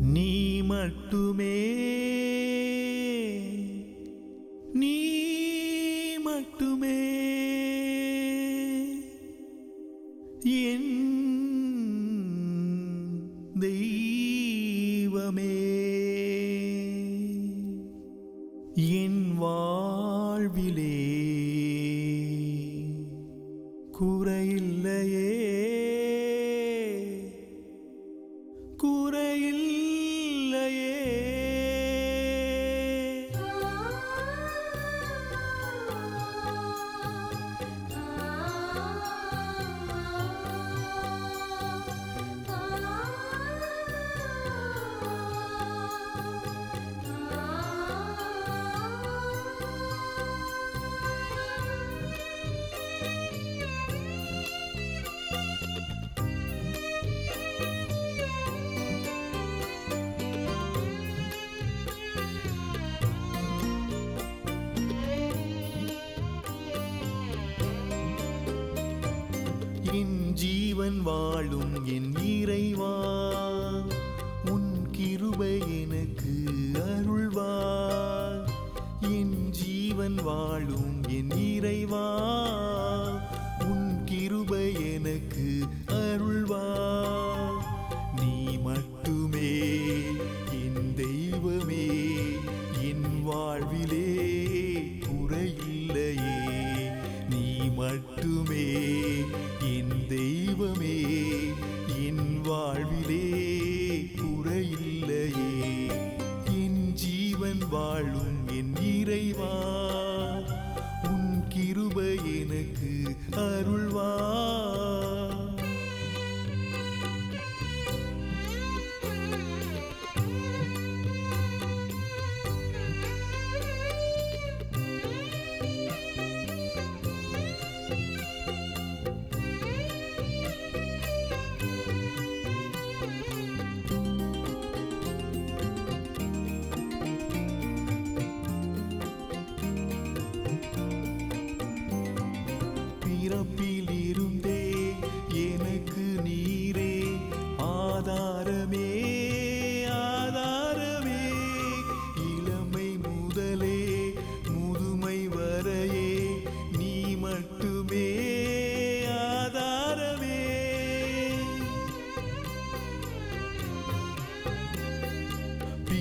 நீ மட்டுமே. நீ மட்டுமே. என் தெய்வமே. என் வாழ்விலே ஜீவன் வாழும் என் இறைவா. உன் கிருபை எனக்கு அருள்வார் என் ஜீவன் வாழும் என் இறைவா. உன் கிருபை எனக்கு அருள்வார் மட்டுமே. என் தெய்வமே என் வாழ்விலே குறையில்லையே. என் ஜீவன் வாழும் என் இறைவா உன் கிருபை எனக்கு அருள்வா.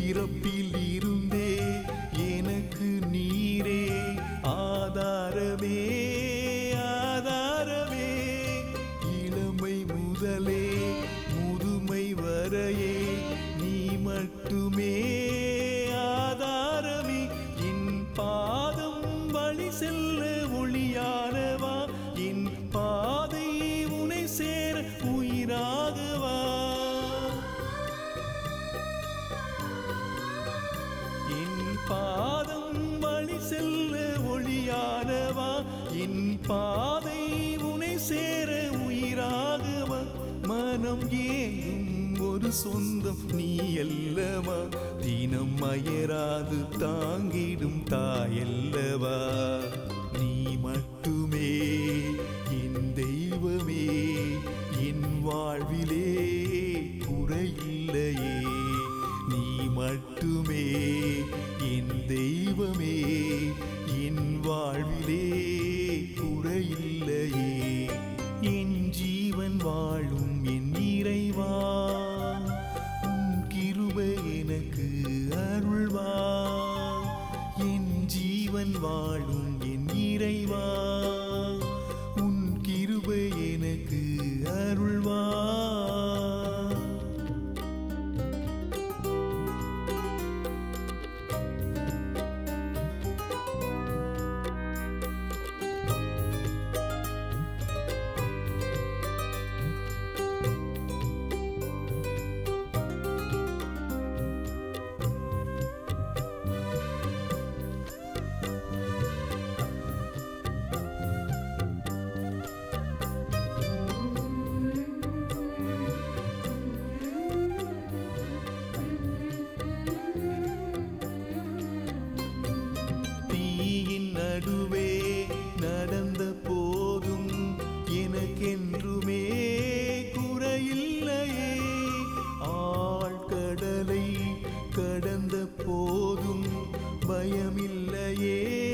பிறப்பில் மனம் ஏங்கும் ஒரு சொந்தம் நீ அல்லவா? தினம் அயராது தாங்கிடும் தாயல்லவா கடந்த போதும் பயமில்லையே.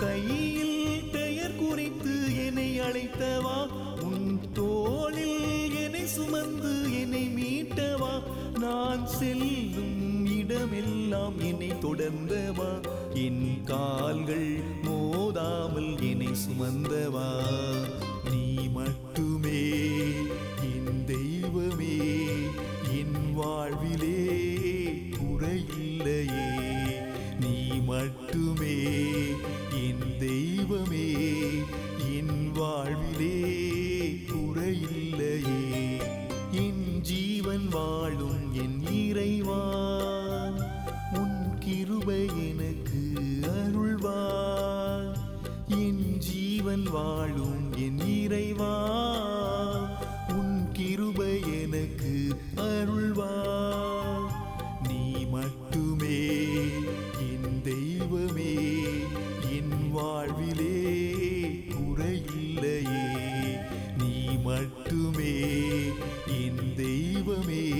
கையில் பெயர் குறித்து என்னை அழைத்தவா? உன் தோளில் என்னை சுமந்து என்னை மீட்டவா? நான் செல்லும் இடமெல்லாம் என்னை தொடர்ந்தவா? என் கால்கள் மோதாமல் என்னை சுமந்தவா? நீ மட்டுமே என் தெய்வமே என் வாழ்விலே will me.